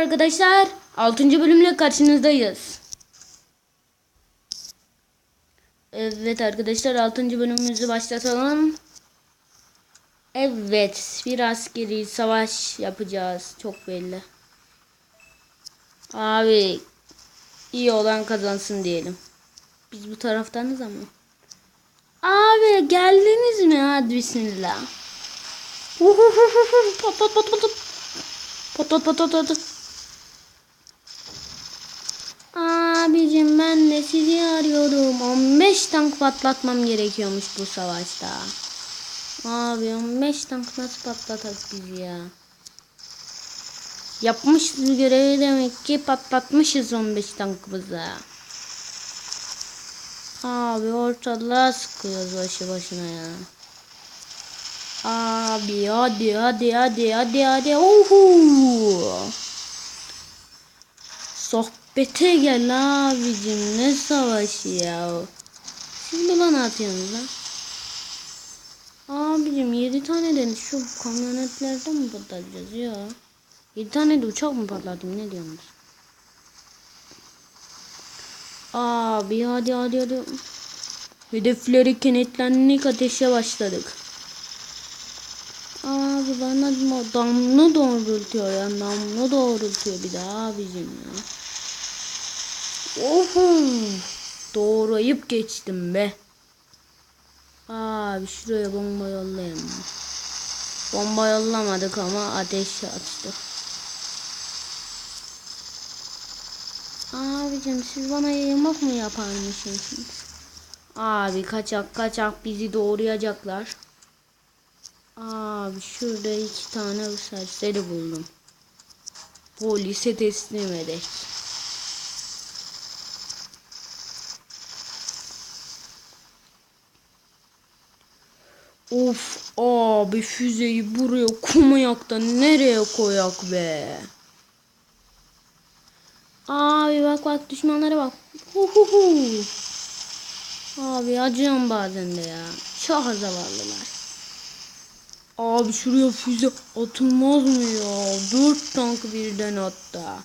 Arkadaşlar 6. bölümle karşınızdayız. Evet arkadaşlar 6. bölümümüzü başlatalım. Evet bir askeri savaş yapacağız çok belli. Abi iyi olan kazansın diyelim. Biz bu taraftanız ama. Abi geldiniz mi? Hadi bismillah. Pat pat pat pat pat. Pat pat pat pat pat. Abicim ben de sizi arıyordum. 15 tank patlatmam gerekiyormuş bu savaşta. Abi 15 tank nasıl patlatak biz ya? Yapmışız görevi demek ki patlatmışız 15 tankımızı. Abi ortalığa sıkıyoruz başı başına ya. Abi hadi hadi hadi hadi hadi. Ohu. Sohbete gel abicim ne savaşı ya. Siz bana ne yapıyorsunuz lan? Abicim 7 tane de şu kamyonetlerden mi patlatacağız ya? 7 tane de uçak mı patlatayım ne diyorsunuz? Abi hadi hadi hadi. Hedefleri kenetlendik ateşe başladık. Abi bana damla doğrultuyor ya. Damla doğrultuyor bir daha abicim ya. Oho. Doğrayıp geçtim be. Abi şuraya bomba yollayalım. Bomba yollamadık ama ateş açtık. Abicim siz bana yayılmak mı yaparmışsınız? Abi kaçak kaçak bizi doğrayacaklar. Abi şurada iki tane serseri buldum. Polise teslim edek. Of abi füzeyi buraya komayak da nereye koyak be? Abi bak bak düşmanlara bak. Huhuhu. Abi acıyorum bazen de ya. Çok zavallılar. Abi şuraya füze atılmaz mı ya? Dört tank birden hatta.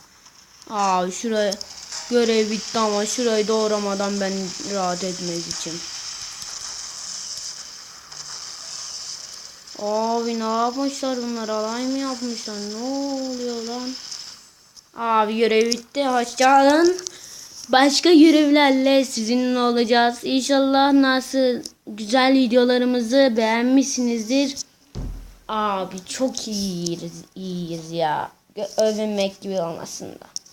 Abi şuraya görev bitti ama şurayı doğramadan ben rahat etmez için. Abi ne yapmışlar bunlar? Alay mı yapmışlar? Ne oluyor lan? Abi görev bitti. Hoşçakalın. Başka görevlerle sizinle olacağız. İnşallah nasıl güzel videolarımızı beğenmişsinizdir. Abi çok iyiyiz, iyiyiz ya. Övünmek gibi olmasın da.